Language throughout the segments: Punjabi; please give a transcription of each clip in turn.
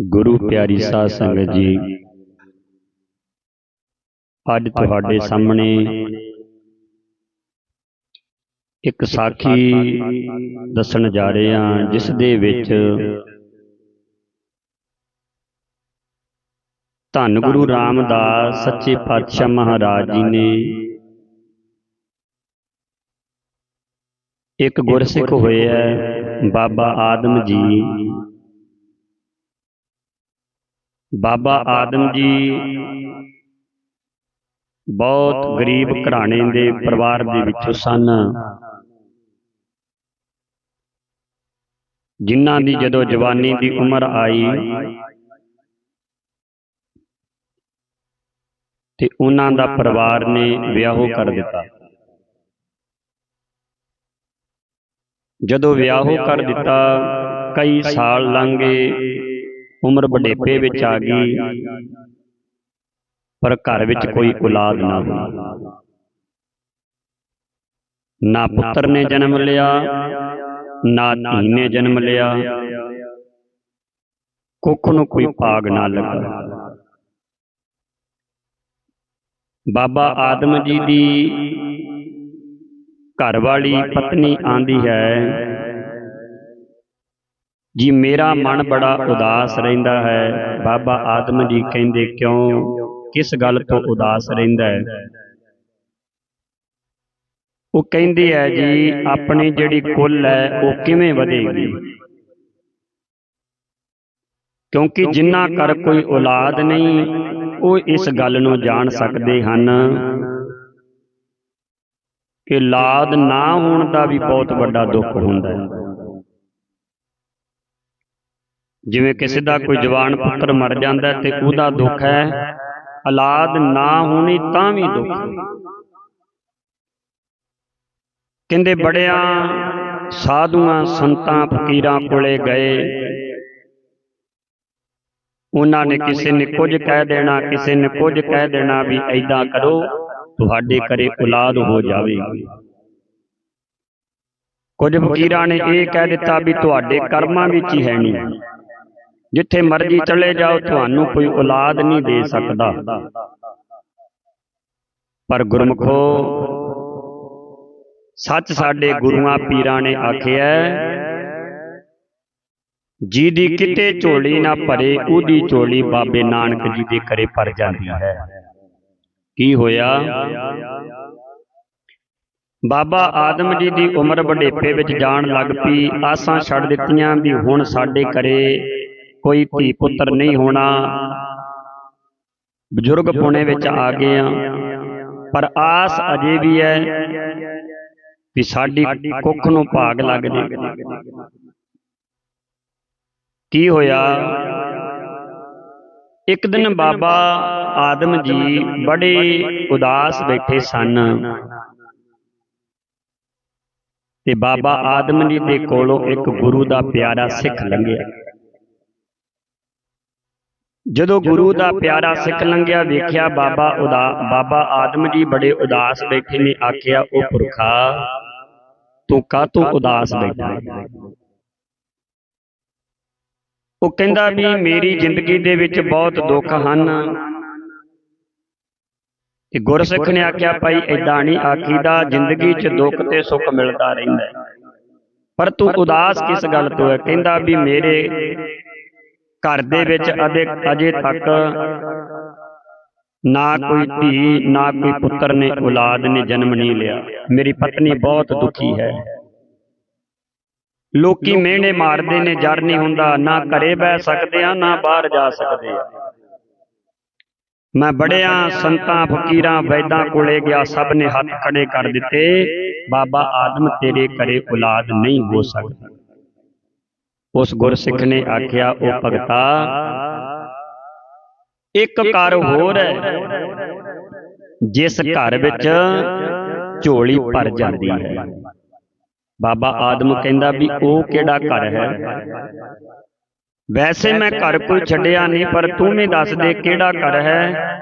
ਗੁਰੂ ਪਿਆਰੀ ਸਾਧ ਸੰਗਤ ਜੀ। ਅੱਜ ਤੁਹਾਡੇ ਸਾਹਮਣੇ ਇੱਕ ਸਾਖੀ ਦੱਸਣ ਜਾ ਰਹੇ ਹਾਂ ਜਿਸ ਦੇ ਵਿੱਚ ਧੰਨ ਗੁਰੂ ਰਾਮਦਾਸ ਸੱਚੇ ਪਾਤਸ਼ਾਹ ਮਹਾਰਾਜ ਜੀ ਨੇ ਇੱਕ ਗੁਰਸਿੱਖ ਹੋਏ ਹੈ ਬਾਬਾ ਆਦਮ ਜੀ। ਬਾਬਾ ਆਦਮ ਜੀ ਬਹੁਤ ਗਰੀਬ ਘਰਾਣੇ ਦੇ ਪਰਿਵਾਰ ਦੇ ਵਿੱਚੋਂ ਸਨ। ਜਿਨ੍ਹਾਂ ਦੀ ਜਦੋਂ ਜਵਾਨੀ ਦੀ ਉਮਰ ਆਈ ਤੇ ਉਹਨਾਂ ਦਾ ਪਰਿਵਾਰ ਨੇ ਵਿਆਹੋ ਕਰ ਦਿੱਤਾ। ਜਦੋਂ ਵਿਆਹੋ ਕਰ ਦਿੱਤਾ, ਕਈ ਸਾਲ ਲੰਘ ਉਮਰ ਬੁਢੇਪੇ ਵਿੱਚ ਆ ਗਈ। ਪਰ ਘਰ ਵਿੱਚ ਕੋਈ ਔਲਾਦ ਨਾ ਹੋਈ। ਨਾ ਪੁੱਤਰ ਨੇ ਜਨਮ ਲਿਆ ਨਾ ਧੀ ਨੇ ਜਨਮ ਲਿਆ। ਕੁੱਖ ਨੂੰ ਕੋਈ ਭਾਗ ਨਾ ਲੱਗਾ। ਬਾਬਾ ਆਦਮ ਜੀ ਦੀ ਘਰ ਵਾਲੀ ਪਤਨੀ ਆਂਦੀ ਹੈ। ਜੀ ਮੇਰਾ ਮਨ ਬੜਾ ਉਦਾਸ ਰਹਿੰਦਾ ਹੈ। ਬਾਬਾ ਆਦਮ ਜੀ ਕਹਿੰਦੇ ਕਿਉਂ? ਕਿਸ ਗੱਲ ਤੋਂ ਉਦਾਸ ਰਹਿੰਦਾ ਹੈ? ਉਹ ਕਹਿੰਦੀ ਹੈ ਜੀ ਆਪਣੀ ਜਿਹੜੀ ਕੁੱਲ ਹੈ ਉਹ ਕਿਵੇਂ ਵਧੇਗੀ? ਕਿਉਂਕਿ ਜਿੰਨਾ ਕਰ ਕੋਈ ਔਲਾਦ ਨਹੀਂ ਉਹ ਇਸ ਗੱਲ ਨੂੰ ਜਾਣ ਸਕਦੇ ਹਨ ਕਿ ਔਲਾਦ ਨਾ ਹੋਣ ਦਾ ਵੀ ਬਹੁਤ ਵੱਡਾ ਦੁੱਖ ਹੁੰਦਾ ਹੈ। ਜਿਵੇਂ ਕਿਸੇ ਦਾ ਕੋਈ ਜਵਾਨ ਪੁੱਤਰ ਮਰ ਜਾਂਦਾ ਤੇ ਉਹਦਾ ਦੁੱਖ ਹੈ, ਔਲਾਦ ਨਾ ਹੋਣੀ ਤਾਂ ਵੀ ਦੁੱਖ। ਕਹਿੰਦੇ ਬੜਿਆਂ ਸਾਧੂਆਂ ਸੰਤਾਂ ਫਕੀਰਾਂ ਕੋਲੇ ਗਏ। ਉਹਨਾਂ ਨੇ ਕਿਸੇ ਨੇ ਕੁਝ ਕਹਿ ਦੇਣਾ, ਕਿਸੇ ਨੇ ਕੁਝ ਕਹਿ ਦੇਣਾ ਵੀ ਐਦਾਂ ਕਰੋ, ਤੁਹਾਡੇ ਘਰੇ ਔਲਾਦ ਹੋ ਜਾਵੇਗੀ ਕੁਝ ਫਕੀਰਾਂ ਨੇ ਇਹ ਕਹਿ ਦਿੱਤਾ ਵੀ ਤੁਹਾਡੇ ਕਰਮਾਂ ਵਿੱਚ ਹੀ ਹੈ ਨਹੀਂ। ਜਿੱਥੇ ਮਰਜ਼ੀ ਚਲੇ ਜਾਓ ਤੁਹਾਨੂੰ ਕੋਈ ਔਲਾਦ ਨਹੀਂ ਦੇ ਸਕਦਾ। ਪਰ ਗੁਰਮਖੋ ਸੱਚ ਸਾਡੇ ਗੁਰੂਆਂ ਪੀਰਾਂ ਨੇ ਆਖਿਆ ਜਿਹਦੀ ਕਿਤੇ ਝੋਲੀ ਨਾ ਭਰੇ ਉਹਦੀ ਝੋਲੀ ਬਾਬੇ ਨਾਨਕ ਜੀ ਦੇ ਘਰੇ ਭਰ ਜਾਂਦੀ ਹੈ। ਕੀ ਹੋਇਆ? ਬਾਬਾ ਆਦਮ ਜੀ ਦੀ ਉਮਰ ਵਡੇਪੇ ਵਿੱਚ ਜਾਣ ਲੱਗ ਪਈ ਆਸਾਂ ਛੱਡ ਦਿੱਤੀਆਂ ਵੀ ਹੁਣ ਸਾਡੇ ਘਰੇ ਕੋਈ ਧੀ ਪੁੱਤਰ ਨਹੀਂ ਹੋਣਾ। ਬਜ਼ੁਰਗ ਪੁਣੇ ਵਿੱਚ ਆ ਗਏ ਆ। ਪਰ ਆਸ ਅਜੇ ਵੀ ਹੈ ਵੀ ਸਾਡੀ ਕੁੱਖ ਨੂੰ ਭਾਗ ਲੱਗ ਜੇ। ਕੀ ਹੋਇਆ? ਇੱਕ ਦਿਨ ਬਾਬਾ ਆਦਮ ਜੀ ਬੜੇ ਉਦਾਸ ਬੈਠੇ ਸਨ। ਤੇ ਬਾਬਾ ਆਦਮ ਜੀ ਦੇ ਕੋਲੋਂ ਇੱਕ ਗੁਰੂ ਦਾ ਪਿਆਰਾ ਸਿੱਖ ਲੰਘਿਆ। ਜਦੋਂ ਗੁਰੂ ਦਾ ਪਿਆਰਾ ਸਿੱਖ ਲੰਘਿਆ ਵੇਖਿਆ ਬਾਬਾ ਉਦਾ ਬਾਬਾ ਆਦਮ ਜੀ ਬੜੇ ਉਦਾਸ ਬੈਠੇ ਨੇ ਆਖਿਆ ਉਹ ਪੁਰਖਾ ਤੂੰ ਕਾਹਤੋਂ ਉਦਾਸ ਬੈਠਾ? ਉਹ ਕਹਿੰਦਾ ਵੀ ਮੇਰੀ ਜ਼ਿੰਦਗੀ ਦੇ ਵਿੱਚ ਬਹੁਤ ਦੁੱਖ ਹਨ। ਤੇ ਗੁਰਸਿੱਖ ਨੇ ਆਖਿਆ ਭਾਈ ਐਦਾਂ ਨਹੀਂ ਆਖੀਦਾ ਜ਼ਿੰਦਗੀ 'ਚ ਦੁੱਖ ਤੇ ਸੁੱਖ ਮਿਲਦਾ ਰਹਿੰਦਾ ਪਰ ਤੂੰ ਉਦਾਸ ਕਿਸ ਗੱਲ ਤੋਂ ਹੈ? ਕਹਿੰਦਾ ਵੀ ਮੇਰੇ ਘਰ ਦੇ ਵਿੱਚ ਅਦੇ ਅਜੇ ਤੱਕ ਨਾ ਕੋਈ ਧੀ ਨਾ ਕੋਈ ਪੁੱਤਰ ਨੇ ਔਲਾਦ ਨੇ ਜਨਮ ਨਹੀਂ ਲਿਆ। ਮੇਰੀ ਪਤਨੀ ਬਹੁਤ ਦੁਖੀ ਹੈ। ਲੋਕੀ ਮਿਹਣੇ ਮਾਰਦੇ ਨੇ ਜਰ ਨਹੀਂ ਹੁੰਦਾ ਨਾ ਘਰੇ ਬਹਿ ਸਕਦੇ ਆ ਨਾ ਬਾਹਰ ਜਾ ਸਕਦੇ ਆ। ਮੈਂ ਬੜਿਆਂ ਸੰਤਾਂ ਫਕੀਰਾਂ ਵੈਦਾਂ ਕੋਲੇ ਗਿਆ ਸਭ ਨੇ ਹੱਥ ਖੜੇ ਕਰ ਦਿੱਤੇ ਬਾਬਾ ਆਦਮ ਤੇਰੇ ਘਰੇ ਔਲਾਦ ਨਹੀਂ ਹੋ ਸਕਦੀ। ਉਸ ਗੁਰਸਿੱਖ ਨੇ ਆਖਿਆ ਉਹ ਭਗਤਾ ਇੱਕ ਘਰ ਹੋਰ ਹੈ ਜਿਸ ਘਰ ਵਿੱਚ ਝੋਲੀ ਭਰ ਜਾਂਦੀ ਹੈ। ਬਾਬਾ ਆਦਮ ਕਹਿੰਦਾ ਵੀ ਉਹ ਕਿਹੜਾ ਘਰ ਹੈ? ਵੈਸੇ ਮੈਂ ਘਰ ਕੋਈ ਛੱਡਿਆ ਨਹੀਂ ਪਰ ਤੂੰ ਵੀ ਦੱਸ ਦੇ ਕਿਹੜਾ ਘਰ ਹੈ?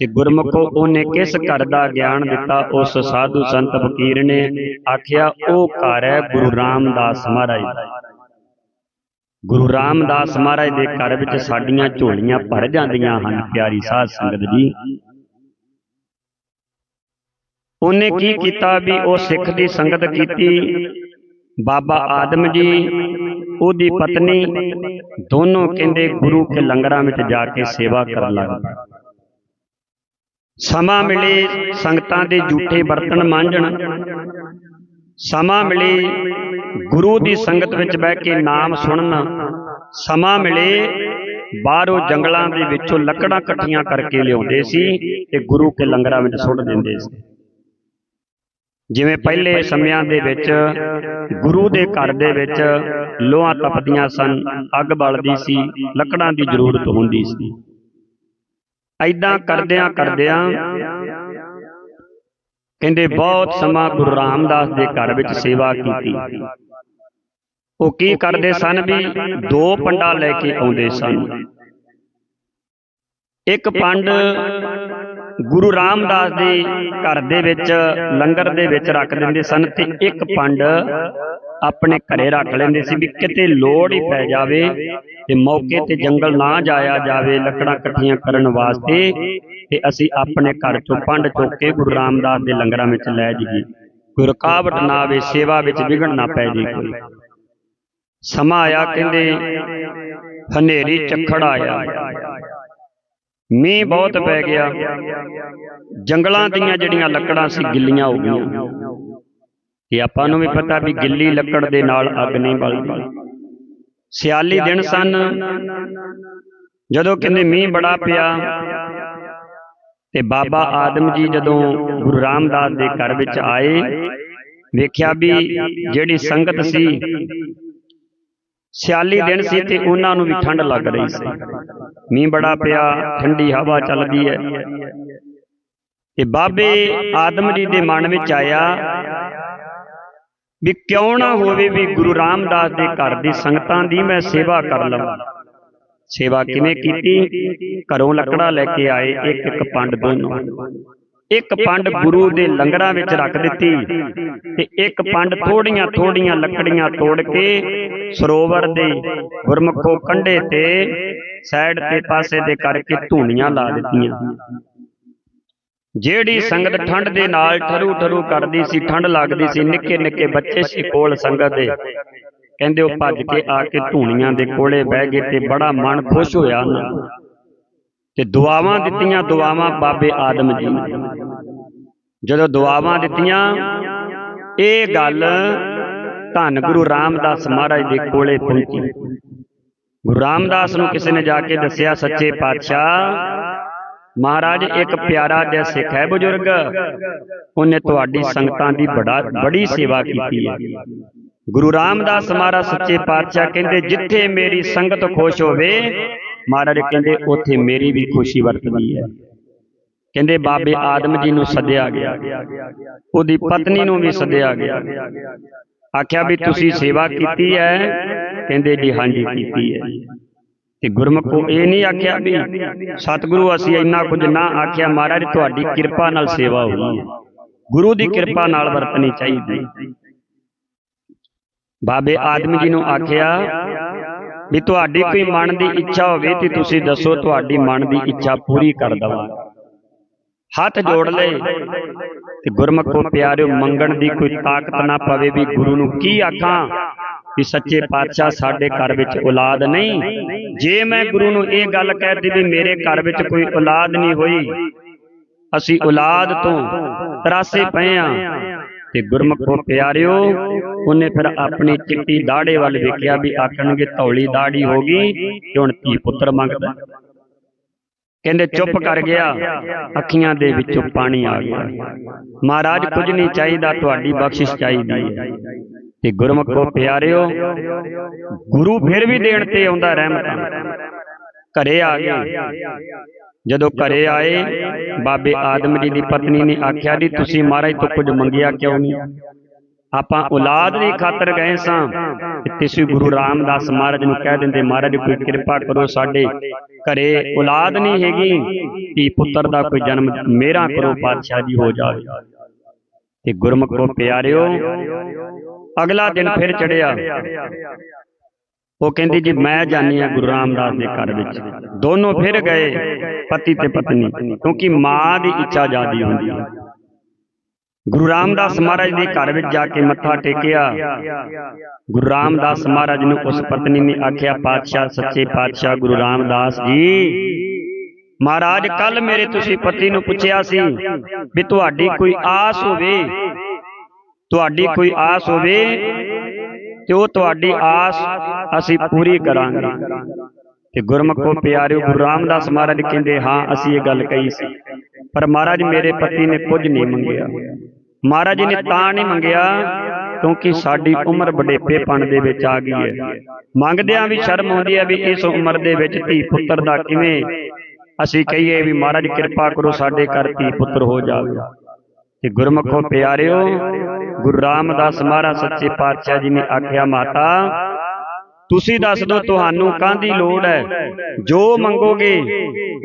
ਤੇ ਗੁਰਮੁਖੋ ਉਹਨੇ ਕਿਸ ਘਰ ਦਾ ਗਿਆਨ ਦਿੱਤਾ? ਉਸ ਸਾਧੂ ਸੰਤ ਫਕੀਰ ਨੇ ਆਖਿਆ ਉਹ ਘਰ ਹੈ ਗੁਰੂ ਰਾਮਦਾਸ ਮਹਾਰਾਜ। ਦਾ ਗੁਰੂ ਰਾਮਦਾਸ ਮਹਾਰਾਜ ਦੇ ਘਰ ਵਿੱਚ ਸਾਡੀਆਂ ਝੋਲੀਆਂ ਭਰ ਜਾਂਦੀਆਂ ਹਨ, ਪਿਆਰੀ ਸਾਧ ਸੰਗਤ ਜੀ। ਉਹਨੇ ਕੀ ਕੀਤਾ ਵੀ ਉਹ ਸਿੱਖ ਦੀ ਸੰਗਤ ਕੀਤੀ? ਬਾਬਾ ਆਦਮ ਜੀ, ਉਹਦੀ ਪਤਨੀ, ਦੋਨੋਂ ਕਹਿੰਦੇ ਗੁਰੂ ਕੇ ਲੰਗਰਾਂ ਵਿੱਚ ਜਾ ਕੇ ਸੇਵਾ ਕਰਨ ਲੱਗ ਪਏ। ਸਮਾਂ ਮਿਲੇ, ਸੰਗਤਾਂ ਦੇ ਝੂਠੇ ਬਰਤਨ ਮਾਂਜਣ। ਸਮਾਂ ਮਿਲੇ ਗੁਰੂ ਦੀ ਸੰਗਤ ਵਿੱਚ ਬਹਿ ਕੇ ਨਾਮ ਸੁਣਨ, ਸਮਾਂ ਮਿਲੇ ਬਾਹਰੋਂ ਜੰਗਲਾਂ ਦੇ ਵਿੱਚੋਂ ਲੱਕੜਾਂ ਇਕੱਠੀਆਂ ਕਰਕੇ ਲਿਆਉਂਦੇ ਸੀ ਤੇ ਗੁਰੂ ਕੇ ਲੰਗਰਾਂ ਵਿੱਚ ਸੁੱਟ ਦਿੰਦੇ ਸੀ। ਜਿਵੇਂ ਪਹਿਲੇ ਸਮਿਆਂ ਦੇ ਵਿੱਚ ਗੁਰੂ ਦੇ ਘਰ ਦੇ ਵਿੱਚ ਲੋਹਾਂ ਤਪਦੀਆਂ ਸਨ, ਅੱਗ ਬਲਦੀ ਸੀ, ਲੱਕੜਾਂ ਦੀ ਜ਼ਰੂਰਤ ਹੁੰਦੀ ਸੀ। ਐਦਾਂ ਕਰਦਿਆਂ ਕਰਦਿਆਂ ਕਹਿੰਦੇ ਬਹੁਤ ਸਮਾਂ ਗੁਰੂ ਰਾਮਦਾਸ ਦੇ ਘਰ ਵਿੱਚ ਸੇਵਾ ਕੀਤੀ। ਉਹ ਕੀ ਕਰਦੇ ਸਨ ਵੀ ਦੋ ਪੰਡਾ ਲੈ ਕੇ ਆਉਂਦੇ ਸਨ। ਇੱਕ ਪੰਡ ਗੁਰੂ ਰਾਮਦਾਸ ਦੇ ਘਰ ਦੇ ਵਿੱਚ ਲੰਗਰ ਦੇ ਵਿੱਚ ਰੱਖ ਦਿੰਦੇ ਸਨ ਤੇ ਇੱਕ ਪੰਡ ਆਪਣੇ ਘਰੇ ਰੱਖ ਲੈਂਦੇ ਸੀ ਵੀ ਕਿਤੇ ਲੋੜ ਹੀ ਪੈ ਜਾਵੇ, ਤੇ ਮੌਕੇ ਤੇ ਜੰਗਲ ਨਾ ਜਾਇਆ ਜਾਵੇ, ਲੱਕੜਾਂ ਇਕੱਠੀਆਂ ਕਰਨ ਵਾਸਤੇ, ਤੇ ਅਸੀਂ ਆਪਣੇ ਘਰ ਚੋਂ ਪੰਡ ਚੁੱਕ ਕੇ ਗੁਰੂ ਰਾਮਦਾਸ ਦੇ ਲੰਗਰਾਂ ਵਿੱਚ ਲੈ ਜਾਈਏ। ਕੋਈ ਰੁਕਾਵਟ ਨਾ ਆਵੇ, ਸੇਵਾ ਵਿੱਚ ਵਿਘਨ ਨਾ ਪੈ ਜੇ ਕੋਈ। ਸਮਾਂ ਆਇਆ, ਕਹਿੰਦੇ, ਹਨੇਰੀ ਚੱਖੜ ਆਇਆ। ਮੀਂਹ ਬਹੁਤ ਪੈ ਗਿਆ। ਜੰਗਲਾਂ ਦੀਆਂ ਜਿਹੜੀਆਂ ਲੱਕੜਾਂ ਸੀ, ਗਿੱਲੀਆਂ ਹੋ ਗਈਆਂ। ਤੇ ਆਪਾਂ ਨੂੰ ਵੀ ਪਤਾ ਵੀ ਗਿੱਲੀ ਲੱਕੜ ਦੇ ਨਾਲ ਅੱਗ ਨਹੀਂ ਬਲਦੀ। ਸਿਆਲੀ ਦਿਨ ਸਨ ਜਦੋਂ ਕਹਿੰਦੇ ਮੀਂਹ ਬੜਾ ਪਿਆ ਤੇ ਬਾਬਾ ਆਦਮ ਜੀ ਜਦੋਂ ਗੁਰੂ ਰਾਮਦਾਸ ਦੇ ਘਰ ਵਿੱਚ ਆਏ ਵੇਖਿਆ ਵੀ ਜਿਹੜੀ ਸੰਗਤ ਸੀ ਸਿਆਲੀ ਦਿਨ ਸੀ ਤੇ ਉਹਨਾਂ ਨੂੰ ਵੀ ਠੰਡ ਲੱਗ ਰਹੀ ਸੀ। ਮੀਂਹ ਬੜਾ ਪਿਆ ਠੰਡੀ ਹਵਾ ਚੱਲਦੀ ਹੈ। ਤੇ ਬਾਬੇ ਆਦਮ ਜੀ ਦੇ ਮਨ ਵਿੱਚ ਆਇਆ ਵੀ ਕਿਉਂ ਨਾ ਹੋਵੇ ਵੀ ਗੁਰੂ ਰਾਮਦਾਸ ਦੇ ਘਰ ਦੀ ਸੰਗਤਾਂ ਦੀ ਮੈਂ ਸੇਵਾ ਕਰ ਲਵਾਂ। ਸੇਵਾ ਕਿਵੇਂ ਕੀਤੀ? ਘਰੋਂ ਲੱਕੜਾ ਲੈ ਕੇ ਆਏ, ਇੱਕ ਇੱਕ ਪੰਡ ਦੋਨੋਂ। ਇੱਕ ਪੰਡ ਗੁਰੂ ਦੇ ਲੰਗਰਾਂ ਵਿੱਚ ਰੱਖ ਦਿੱਤੀ ਤੇ ਇੱਕ ਪੰਡ ਥੋੜੀਆਂ ਥੋੜੀਆਂ ਲੱਕੜੀਆਂ ਤੋੜ ਕੇ ਸਰੋਵਰ ਦੇ ਗੁਰਮੁਖੋ ਕੰਢੇ ਤੇ ਸਾਈਡ ਤੇ ਪਾਸੇ ਦੇ ਕਰਕੇ ਧੂਣੀਆਂ ਲਾ ਦਿੱਤੀਆਂ। ਜਿਹੜੀ ਸੰਗਤ ਠੰਡ ਦੇ ਨਾਲ ਠਰੂ ਠਰੂ ਕਰਦੀ ਸੀ ਠੰਡ ਲੱਗਦੀ ਸੀ ਨਿੱਕੇ ਨਿੱਕੇ ਬੱਚੇ ਸੀ ਕੋਲ ਸੰਗਤ ਦੇ। ਕਹਿੰਦੇ ਉਹ ਭੱਜ ਕੇ ਆ ਕੇ ਧੂਣੀਆਂ ਦੇ ਕੋਲੇ ਬਹਿ ਗਏ ਤੇ ਬੜਾ ਮਨ ਖੁਸ਼ ਹੋਇਆ ਉਹਨਾਂ। ਤੇ ਦੁਆਵਾਂ ਦਿੱਤੀਆਂ ਦੁਆਵਾਂ ਬਾਬੇ ਆਦਮ ਜੀ। ਜਦੋਂ ਦੁਆਵਾਂ ਦਿੱਤੀਆਂ ਇਹ ਗੱਲ ਧੰਨ ਗੁਰੂ ਰਾਮਦਾਸ ਮਹਾਰਾਜ ਦੇ ਕੋਲੇ ਪਹੁੰਚੀ। ਗੁਰੂ ਰਾਮਦਾਸ ਨੂੰ ਕਿਸੇ ਨੇ ਜਾ ਕੇ ਦੱਸਿਆ ਸੱਚੇ ਪਾਤਸ਼ਾਹ ਮਹਾਰਾਜ ਇੱਕ ਪਿਆਰਾ ਜਿਹਾ ਸਿੱਖ ਹੈ ਬਜ਼ੁਰਗ। ਉਹਨੇ ਤੁਹਾਡੀ ਸੰਗਤਾਂ ਦੀ ਬੜਾ ਬੜੀ ਸੇਵਾ ਕੀਤੀ ਹੈ। ਗੁਰੂ ਰਾਮਦਾਸ ਮਹਾਰਾਜ ਸੱਚੇ ਪਾਤਸ਼ਾਹ ਕਹਿੰਦੇ ਜਿੱਥੇ ਮੇਰੀ ਸੰਗਤ ਖੁਸ਼ ਹੋਵੇ ਮਹਾਰਾਜ ਕਹਿੰਦੇ ਉੱਥੇ ਮੇਰੀ ਵੀ ਖੁਸ਼ੀ ਵਰਤਦੀ ਹੈ। ਕਹਿੰਦੇ ਬਾਬੇ ਆਦਮ ਜੀ ਨੂੰ ਸੱਦਿਆ ਗਿਆ। ਉਹਦੀ ਪਤਨੀ ਨੂੰ ਵੀ ਸੱਦਿਆ ਗਿਆ। ਆਖਿਆ ਵੀ ਤੁਸੀਂ ਸੇਵਾ ਕੀਤੀ ਹੈ? ਕਹਿੰਦੇ ਜੀ ਹਾਂਜੀ ਕੀਤੀ ਹੈ। ਤੇ ਗੁਰਮੁਖੋ ਇਹ ਨਹੀਂ ਆਖਿਆ ਵੀ ਸਤਿਗੁਰੂ ਅਸੀਂ ਇੰਨਾ ਕੁਝ ਨਾ ਆਖਿਆ ਮਹਾਰਾਜ, ਤੁਹਾਡੀ ਕਿਰਪਾ ਨਾਲ ਸੇਵਾ ਹੋਈ ਹੈ। ਗੁਰੂ ਦੀ ਕਿਰਪਾ ਨਾਲ ਵਰਤਣੀ ਚਾਹੀਦੀ ਬਾਬੇ ਆਦਮ ਜੀ ਨੂੰ ਆਖਿਆ ਵੀ ਤੁਹਾਡੀ ਕੋਈ ਮਨ ਦੀ ਇੱਛਾ ਹੋਵੇ ਤੇ ਤੁਸੀਂ ਦੱਸੋ ਤੁਹਾਡੀ ਮਨ ਦੀ ਇੱਛਾ ਪੂਰੀ ਕਰ ਦਵਾਂ ਹੱਥ ਜੋੜ ਲਏ ਤੇ ਗੁਰਮੁਖੋ ਪਿਆਰਿਓ ਮੰਗਣ ਦੀ ਕੋਈ ਤਾਕਤ ਨਾ ਪਵੇ ਵੀ ਗੁਰੂ ਨੂੰ ਕੀ ਆਖਾਂ? ਵੀ ਸੱਚੇ ਪਾਤਸ਼ਾਹ ਸਾਡੇ ਘਰ ਵਿੱਚ ਔਲਾਦ ਨਹੀਂ। ਜੇ ਮੈਂ ਗੁਰੂ ਨੂੰ ਇਹ ਗੱਲ ਕਹਿਤੀ ਵੀ ਮੇਰੇ ਘਰ ਵਿੱਚ ਕੋਈ ਔਲਾਦ ਨਹੀਂ ਹੋਈ, ਅਸੀਂ ਔਲਾਦ ਤੋਂ ਤਰਾਸੇ ਪਏ ਆ। ਤੇ ਗੁਰਮੁਖੋ ਪਿਆਰਿਓ, ਉਹਨੇ ਫਿਰ ਆਪਣੀ ਚਿੱਟੀ ਦਾੜੇ ਵੱਲ ਵੇਖਿਆ ਵੀ ਆਖਣਗੇ ਧੌਲੀ ਦਾੜੀ ਹੋ ਗਈ, ਤੇ ਹੁਣ ਧੀ ਪੁੱਤਰ ਮੰਗਦਾ। ਕਹਿੰਦੇ ਚੁੱਪ ਕਰ ਗਿਆ, ਅੱਖੀਆਂ ਦੇ ਵਿੱਚੋਂ ਪਾਣੀ ਆ ਗਿਆ। ਮਹਾਰਾਜ, ਕੁਝ ਨਹੀਂ ਚਾਹੀਦਾ, ਤੁਹਾਡੀ ਬਖਸ਼ਿਸ਼ ਚਾਹੀਦੀ ਹੈ। ਤੇ ਗੁਰਮੁਖੋ ਪਿਆਰਿਓ, ਗੁਰੂ ਫਿਰ ਵੀ ਦੇਣ ਤੇ ਆਉਂਦਾ ਰਹਿਮਤਾਂ ਘਰੇ ਆ ਗਏ। ਜਦੋਂ ਘਰੇ ਆਏ, ਬਾਬੇ ਆਦਮ ਜੀ ਦੀ ਪਤਨੀ ਨੇ ਆਖਿਆ ਜੀ, ਤੁਸੀਂ ਮਹਾਰਾਜ ਤੋਂ ਕੁਝ ਮੰਗਿਆ ਕਿਉਂ ਨਹੀਂ? ਆਪਾਂ ਔਲਾਦ ਦੀ ਖਾਤਰ ਗਏ ਸਾਂ ਤੇ ਤੁਸੀਂ ਗੁਰੂ ਰਾਮਦਾਸ ਮਹਾਰਾਜ ਨੂੰ ਕਹਿ ਦਿੰਦੇ, ਮਹਾਰਾਜ, ਕੋਈ ਕਿਰਪਾ ਕਰੋ ਸਾਡੇ ਘਰੇ। ਔਲਾਦ ਨਹੀਂ ਹੈਗੀ ਧੀ ਪੁੱਤਰ ਦਾ ਕੋਈ ਜਨਮ ਮੇਰਾ ਕਰੋ ਪਾਤਸ਼ਾਹ ਜੀ ਹੋ ਜਾਵੇ। ਤੇ ਗੁਰਮੁਖੋ ਪਿਆਰਿਓ ਅਗਲਾ ਦਿਨ ਫਿਰ ਚੜਿਆ ਉਹ ਕਹਿੰਦੀ ਜੀ ਮੈਂ ਜਾਣੀ ਆ ਗੁਰੂ ਰਾਮਦਾਸ ਦੇ ਘਰ ਵਿੱਚ। ਦੋਨੋਂ ਫਿਰ ਗਏ ਪਤੀ ਤੇ ਪਤਨੀ। ਕਿਉਂਕਿ ਮਾਂ ਦੀ ਇੱਛਾ ਜਿਆਦੀ ਹੁੰਦੀ ਹੈ। ਗੁਰੂ ਰਾਮਦਾਸ ਮਹਾਰਾਜ ਦੇ ਘਰ ਵਿੱਚ ਜਾ ਕੇ ਮੱਥਾ ਟੇਕਿਆ। ਗੁਰੂ ਰਾਮਦਾਸ ਮਹਾਰਾਜ ਨੂੰ ਉਸ ਪਤਨੀ ਨੇ ਆਖਿਆ ਪਾਤਸ਼ਾਹ ਸੱਚੇ ਪਾਤਸ਼ਾਹ ਗੁਰੂ ਰਾਮਦਾਸ ਜੀ। ਮਹਾਰਾਜ ਕੱਲ ਮੇਰੇ ਤੁਸੀਂ ਪਤੀ ਨੂੰ ਪੁੱਛਿਆ ਸੀ ਵੀ ਤੁਹਾਡੀ ਕੋਈ ਆਸ ਹੋਵੇ। ਤੁਹਾਡੀ ਕੋਈ ਆਸ ਹੋਵੇ ਤੇ ਉਹ ਤੁਹਾਡੀ ਆਸ ਅਸੀਂ ਪੂਰੀ ਕਰਾਂਗੇ। ਤੇ ਗੁਰਮਖੋ ਪਿਆਰਿਓ ਗੁਰੂ ਰਾਮਦਾਸ ਮਹਾਰਾਜ ਕਹਿੰਦੇ ਹਾਂ ਅਸੀਂ ਇਹ ਗੱਲ ਕਹੀ ਸੀ। ਪਰ ਮਹਾਰਾਜ ਮੇਰੇ ਪਤੀ ਨੇ ਕੁਝ ਨਹੀਂ ਮੰਗਿਆ। ਮਹਾਰਾਜ ਨੇ ਤਾਂ ਨਹੀਂ ਮੰਗਿਆ ਕਿਉਂਕਿ ਸਾਡੀ ਉਮਰ ਬੜੇਪੇਪਣ ਦੇ ਵਿੱਚ ਆ ਗਈ ਹੈ। ਮੰਗਦਿਆਂ ਵੀ ਸ਼ਰਮ ਆਉਂਦੀ ਹੈ ਵੀ ਇਸ ਉਮਰ ਦੇ ਵਿੱਚ ਧੀ ਪੁੱਤਰ ਦਾ ਕਿਵੇਂ? ਅਸੀਂ ਕਹੀਏ ਵੀ ਮਹਾਰਾਜ ਕਿਰਪਾ ਕਰੋ ਸਾਡੇ ਘਰ ਧੀ ਪੁੱਤਰ ਹੋ ਜਾਵੇ। ਤੇ ਗੁਰਮਖੋ ਪਿਆਰਿਓ, ਗੁਰੂ ਰਾਮਦਾਸ ਮਹਾਰਾਜ ਸੱਚੇ ਪਾਤਸ਼ਾਹ ਜੀ ਨੇ ਆਖਿਆ, ਮਾਤਾ, ਤੁਸੀਂ ਦੱਸ ਦਿਓ ਤੁਹਾਨੂੰ ਕਾਹਦੀ ਲੋੜ ਹੈ? ਜੋ ਮੰਗੋਗੇ,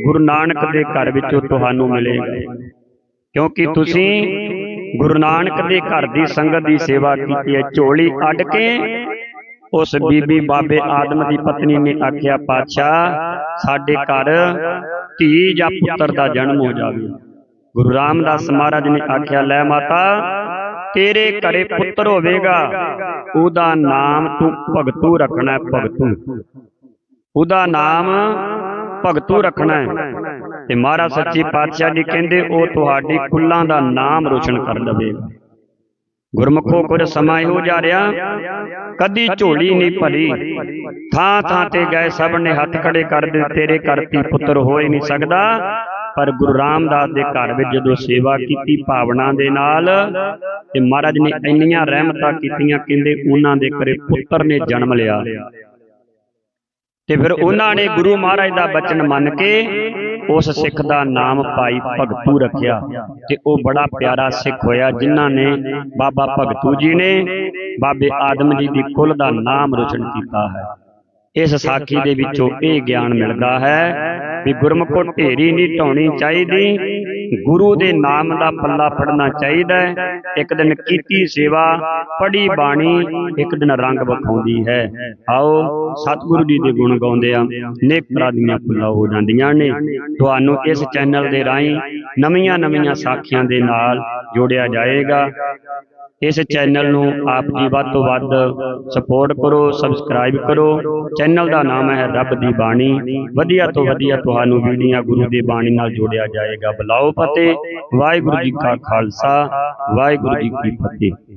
ਗੁਰੂ ਨਾਨਕ ਦੇ ਘਰ ਵਿੱਚੋਂ ਤੁਹਾਨੂੰ ਮਿਲੇਗਾ। ਕਿਉਂਕਿ ਤੁਸੀਂ ਗੁਰੂ ਨਾਨਕ ਦੇ ਘਰ ਦੀ ਸੰਗਤ ਦੀ ਸੇਵਾ ਕੀਤੀ ਹੈ, ਝੋਲੀ ਅੱਡ ਕੇ, ਉਸ ਬੀਬੀ ਬਾਬੇ ਆਦਮ ਦੀ ਪਤਨੀ ਨੇ ਆਖਿਆ, ਪਾਤਸ਼ਾਹ, ਸਾਡੇ ਘਰ ਧੀ ਜਾਂ ਪੁੱਤਰ ਦਾ ਜਨਮ ਹੋ ਜਾਵੇ। ਗੁਰੂ ਰਾਮਦਾਸ ਮਹਾਰਾਜ ਨੇ ਆਖਿਆ ਲੈ ਮਾਤਾ ਤੇਰੇ ਘਰੇ ਪੁੱਤਰ ਹੋਵੇਗਾ। ਉਹਦਾ ਨਾਮ ਤੂੰ ਭਗਤੂ ਰੱਖਣਾ ਹੈ ਭਗਤੂ। ਉਹਦਾ ਨਾਮ ਭਗਤੂ ਰੱਖਣਾ ਹੈ। ਤੇ ਮਹਾਰਾਜ ਸੱਚੀ ਪਾਤਸ਼ਾਹ ਜੀ ਕਹਿੰਦੇ ਉਹ ਤੁਹਾਡੀ ਕੁੱਲਾਂ ਦਾ ਨਾਮ ਰੋਸ਼ਨ ਕਰ ਦੇਵੇਗਾ ਗੁਰਮੁਖੋ ਕੁਝ ਸਮਾਂ ਇਹੋ ਜਾ ਰਿਹਾ ਕਦੀ ਝੋਲੀ ਨਹੀਂ ਭਰੀ। ਥਾਂ ਥਾਂ ਤੇ ਗਏ ਸਭ ਨੇ ਹੱਥ ਖੜੇ ਕਰ ਦਿੱਤੇ ਤੇਰੇ ਘਰ ਧੀ ਪੁੱਤਰ ਹੋ ਹੀ ਨਹੀਂ ਸਕਦਾ। ਪਰ ਗੁਰੂ ਰਾਮਦਾਸ ਦੇ ਘਰ ਵਿੱਚ ਜਦੋਂ ਸੇਵਾ ਕੀਤੀ ਭਾਵਨਾ ਦੇ ਨਾਲ, ਤੇ ਮਹਾਰਾਜ ਨੇ ਇੰਨੀਆਂ ਰਹਿਮਤਾਂ ਕੀਤੀਆਂ, ਕਹਿੰਦੇ ਉਹਨਾਂ ਦੇ ਘਰੇ ਪੁੱਤਰ ਨੇ ਜਨਮ ਲਿਆ। ਤੇ ਫਿਰ ਉਹਨਾਂ ਨੇ ਗੁਰੂ ਮਹਾਰਾਜ ਦਾ ਬਚਨ ਮੰਨ ਕੇ ਉਸ ਸਿੱਖ ਦਾ ਨਾਮ ਭਾਈ ਭਗਤੂ ਰੱਖਿਆ। ਤੇ ਉਹ ਬੜਾ ਪਿਆਰਾ ਸਿੱਖ ਹੋਇਆ, ਜਿਨ੍ਹਾਂ ਨੇ ਬਾਬਾ ਭਗਤੂ ਜੀ ਨੇ ਬਾਬੇ ਆਦਮ ਜੀ ਦੀ ਕੁੱਲ ਦਾ ਨਾਮ ਰੋਸ਼ਨ ਕੀਤਾ ਹੈ। ਇਸ ਸਾਖੀ ਦੇ ਵਿੱਚੋਂ ਇਹ ਗਿਆਨ ਮਿਲਦਾ ਹੈ ਵੀ ਗੁਰਮੁਖੋ ਢੇਰੀ ਨਹੀਂ ਢਾਉਣੀ ਚਾਹੀਦੀ। ਗੁਰੂ ਦੇ ਨਾਮ ਦਾ ਪੱਲਾ ਫੜਨਾ ਚਾਹੀਦਾ ਹੈ। ਇੱਕ ਦਿਨ ਕੀਤੀ ਸੇਵਾ ਪੜੀ ਬਾਣੀ, ਇੱਕ ਦਿਨ ਰੰਗ ਵਿਖਾਉਂਦੀ ਹੈ। ਆਓ ਸਤਿਗੁਰੂ ਜੀ ਦੇ ਗੁਣ ਗਾਉਂਦੇ ਆ ਨੇਕ ਪ੍ਰਾਦੀਆਂ ਫੁੱਲਾਂ ਹੋ ਜਾਂਦੀਆਂ ਨੇ। ਤੁਹਾਨੂੰ ਇਸ ਚੈਨਲ ਦੇ ਰਾਹੀਂ ਨਵੀਆਂ ਨਵੀਆਂ ਸਾਖੀਆਂ ਦੇ ਨਾਲ ਜੋੜਿਆ ਜਾਏਗਾ। ਇਸ ਚੈਨਲ ਨੂੰ ਆਪ ਜੀ ਵੱਧ ਤੋਂ ਵੱਧ ਸਪੋਰਟ ਕਰੋ ਸਬਸਕ੍ਰਾਈਬ ਕਰੋ। ਚੈਨਲ ਦਾ ਨਾਮ ਹੈ ਰੱਬ ਦੀ ਬਾਣੀ। ਵਧੀਆ ਤੋਂ ਵਧੀਆ ਤੁਹਾਨੂੰ ਵੀਡੀਓ ਗੁਰੂ ਦੀ ਬਾਣੀ ਨਾਲ ਜੋੜਿਆ ਜਾਏਗਾ। ਬੁਲਾਓ ਫਤਿਹ। ਵਾਹਿਗੁਰੂ ਜੀ ਕਾ ਖਾਲਸਾ। ਵਾਹਿਗੁਰੂ ਜੀ ਕੀ ਫਤਿਹ।